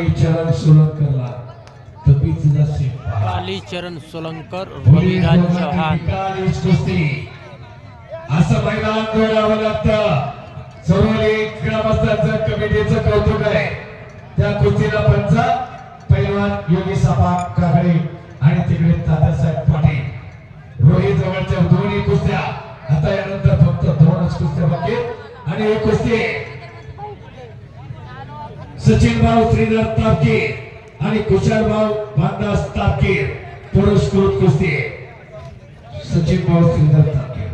काळीचरण सोलंकरला तबीचा कालीचरण सोलंकर रविराज चव्हाण. कुस्ती. असं मैदान जोडावं लागतं. कमिटीचं कौतुक आहे. त्या कुस्तीला पंच पैलवान योगी सभा काकडे आणि तिकडे दादासाहेब पाटील. रोही जवळच्या दोन्ही कुस्त्या. आता यानंतर फक्त दोनच कुस्त्या बाकी. आणि ही कुस्ती सचिन भाऊ श्रीधर तापकीर आणि कुशल भाऊ भानदास तापकीर. पुरस्कृत कुस्ती. सचिन भाऊ श्रीधर तापकीर.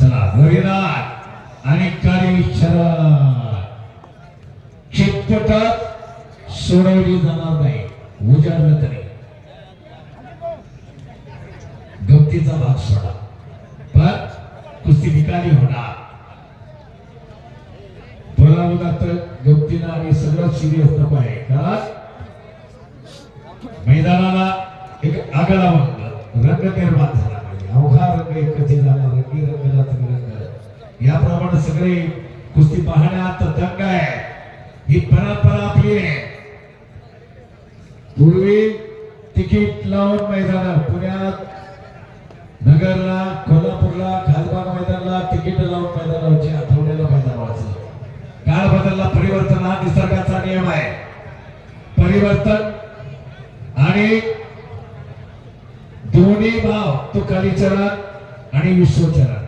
चला हरिनाथ आणि काळी शरद. चितपटात सोडवली जाणार नाही. उजाडलं तरी. गमतीचा भाग सोडा. पण कुस्ती निकाली होणार बोलावं लागतं गमतीनं आणि सगळं सिरियस होत आहे कारण मैदानाला एक आगळा रंग निर्माण झाला पाहिजे. अवघा रंग एकच झाला रंगी रंगला तरी रंग. याप्रमाणे सगळे कुस्ती पाहण्यात दंग आहे. ही परंपरा आपली आहे. पूर्वी तिकीट लावून मैदान पुण्यात नगरला कोल्हापूरला खासबाग मैदानला तिकीट लावून मैदान आठवड्याला आता काळ बदलला परिवर्तन हा निसर्गाचा नियम आहे. परिवर्तन आणि दोन्ही भाव तो कालीचरण आणि विश्वचरण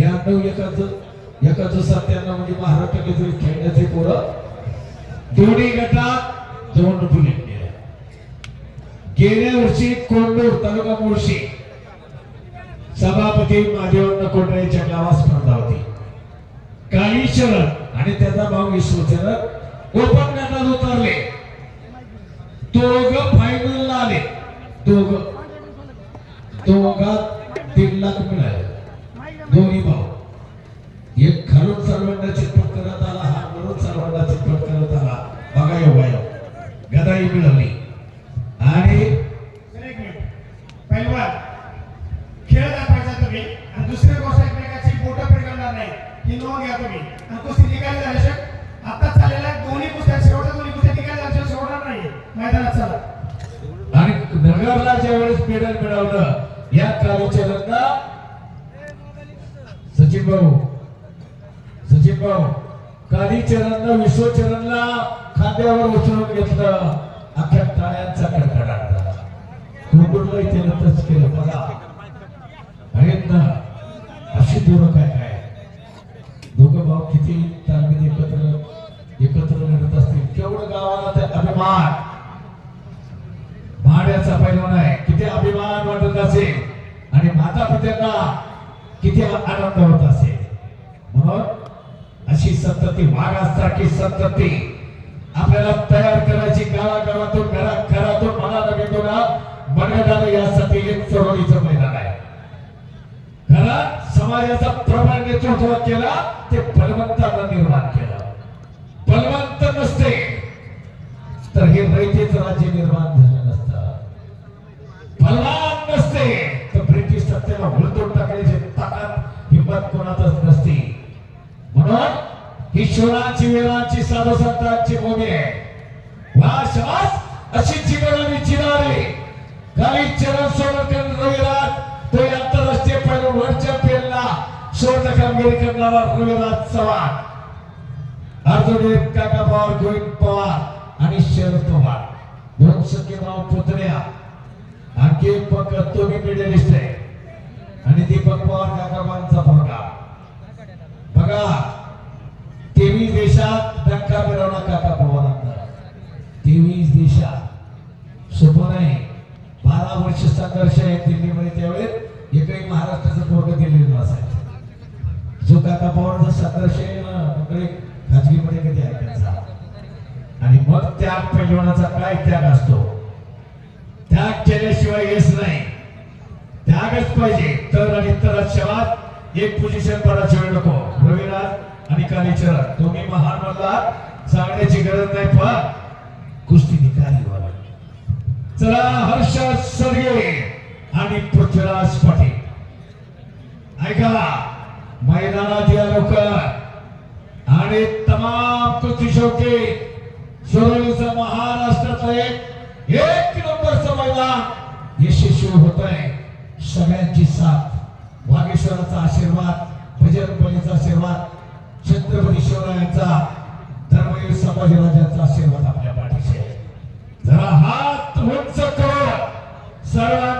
या नऊ एकाच एकाच सत्यानं म्हणजे महाराष्ट्र केसरी खेळण्याचे पोरं. दोन्ही गटात दोन बुलेट गेले गेल्या वर्षी कोंडूर तालुका मोर्शी. सभापती महादेव कोंडरेच्या गावात स्पर्धा होती. कालीचरण आणि त्याचा भाऊ विश्वचरण ओपन गटात उतरले. दोघ फायनल आले. दोघ. दोघात दीड लाख मिळाले. दोन्ही भाऊ. एक खालून सर्वांना चितपट करत आला हा वरून सर्वांना चितपट करत आला. बघा एवढा गदाई मिळाली आणि एक पहिलवान. खेळ दाखवायचा तुम्ही आणि गोष्ट ही नोंद घ्या तुम्ही. आणि कुस्ती निकाली झाल्याशिवाय आता चाललेल्या दोन्ही कुस्त्या शेवटच्या दोन्ही कुस्त्या निकाली झाल्याशिवाय सोडणार नाही. मैदानात चला. आणि नगरला ज्या वेळेस मेडल मिळवलं या कालीचरणला सचिन भाऊ सचिन भाऊ कालीचरणला विश्वचरणला खांद्यावर उचलून घेतलं. अख्ख्या टाळ्यांचा कडकडाट झाला. कुरकुरला इथे नंतरच केलं. बघा. आहेत अशी दोन काय काय दोघं भाऊ किती तालमीत एकत्र एकत्र लढत असतील केवढं गावाला ते अभिमान भाड्याचा पैलवान आहे किती अभिमान वाटत असेल आणि माता पित्यांना किती प्राप्त होत असेल. म्हणून अशी संतती वाघ असताची संतती आपल्याला तयार करायची गावागावातून घरा घरातून मनाला घेतो ना बघण्याला यासाठी एक चळवळीचं मैदान आहे. खरा समाजाचा प्रमाण नेतृत्व केला ते बलवंतांना निर्माण केलं. बलवंत नसते. तर हे रयतेच राज्य निर्माण झालं. ही शोराची वेळाची साधसंतांची भूमी आहे. वा शवास अशी चिकराने चिनारे काही चरण सोडकर रविराज तो आंतरराष्ट्रीय पैलू वर्ल्ड चॅम्पियनला स्वर्ण कामगिरी करणारा रविराज चव्हाण. अर्जुन काका पवार गोविंद पवार आणि शरद पवार. दोन सख्खे भाऊ पुतण्या. आणखी एक पक तुम्ही मिडलिस्ट आहे आणि दीपक पवार काकाबांचा पोरगा बघा देशात डंका मिळवला काका लागणार? तेवीस देशात. सोपं नाही. बारा वर्ष संघर्ष आहे दिल्लीमध्ये त्यावेळेस. एकही महाराष्ट्राचं पोरग दिल्लीला असायचं जो काका पवारचा संघर्ष आहे ना वगैरे खाजगीमध्ये कधी ऐकायचा आणि मग त्याग पैलवानाचा काय त्याग असतो? त्याग केल्याशिवाय येस नाही. त्यागच पाहिजे. तर आणि तर शवात एक पोझिशन बराच वेळ नको. रविराज आणि कालीचरण तुम्ही महान मला सांगण्याची गरज नाही पहा कुस्ती निकाली वाला चला हर्ष सरगे आणि पृथ्वीराज पाटील. ऐका मैदानात या लोक आणि तमाम कुस्ती शौके शिरोलीचं महाराष्ट्रातलं एक एक नंबरचं मैदान यशस्वी होत आहे सगळ्यांची साथ. वागेश्वराचा आशीर्वाद. संभाजी राजांचा आशीर्वाद आपल्या पाठीशी जरा हात उंच करून सरळ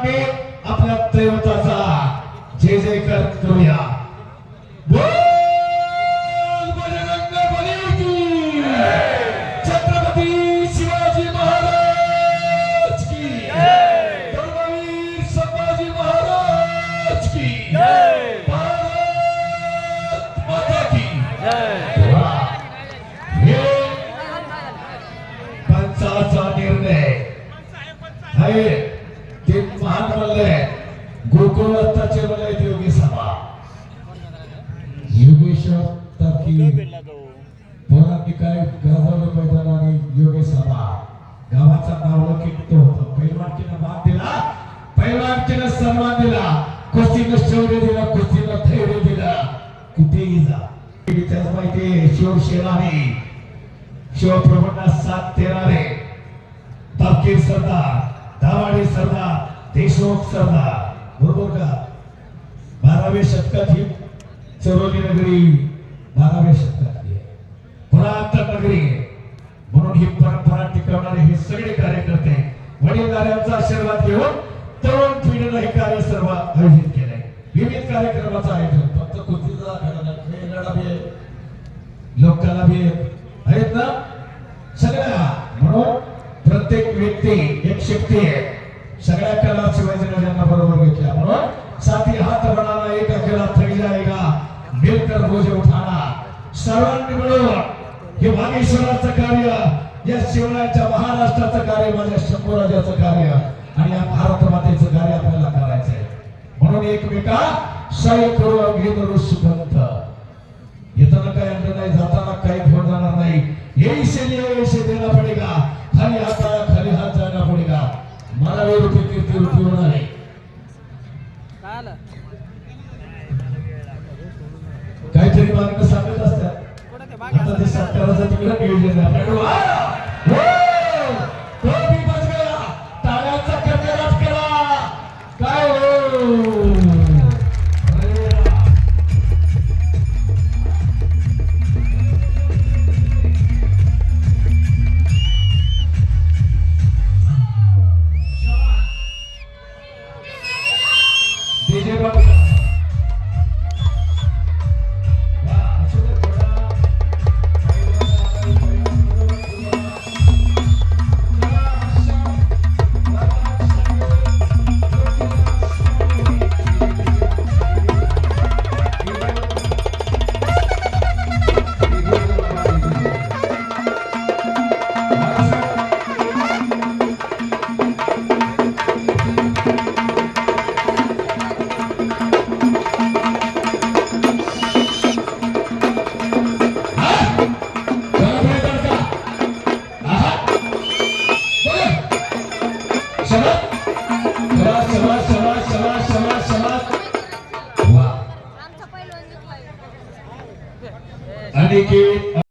पोरांनी काय गाजवलं आणि योगी सभा. गावाचा नाव लौकिक होतं? पैलवानकीनं मान दिला? पैलवानकीनं सन्मान दिला? कुस्तीनं शौर्य दिला कुस्तीनं धैर्य दिला. कुठेही जा. त्याच माहिती शिव शेराने शिवप्रभूंना साथ देणारे तापकीर सरदार दावाडे सरदार देशमुख सरदार. बरोबर का? बाराव्या शतकात ही चरोली नगरी बाराव्या शतकातली पुरातन नगरी म्हणून ही परंपरा टिकवणारे हे सगळे कार्यकर्ते वडीलधाऱ्यांचा आशीर्वाद घेऊन तरुण पिढीनं हे कार्य सर्व आयोजित केलंय. विविध कार्यक्रमाचं आयोजन फक्त कुस्तीचा खेळ नाही, खेळगाडा बी लोकांना बी आहेत ना? सगळ्या. म्हणून प्रत्येक व्यक्ती एक शक्ती आहे. सगळ्या कला शिवाजी राजांना बरोबर घेतल्या. म्हणून साथी हात बनाना एका केला थक जाएगा मिलकर बोझ उठाना. सर्वांनी मिळून हे वागेश्वराचं कार्य या शिवरायाच्या महाराष्ट्राचं कार्य माझ्या शंभूराजाचं कार्य. आणि या भारत मातेचं कार्य आपल्याला करायचंय म्हणून एकमेका सय करू अभिनरू सुगंध. येताना काही आणलं नाही जाताना काही घेऊन जाणार नाही. यही से लिए ऐसे देना पडेगा. खाली हात खाली हात जाना पडेगा. मला वे रुपये कीर्ती रुपये होणार आहे. काहीतरी असतात आता ते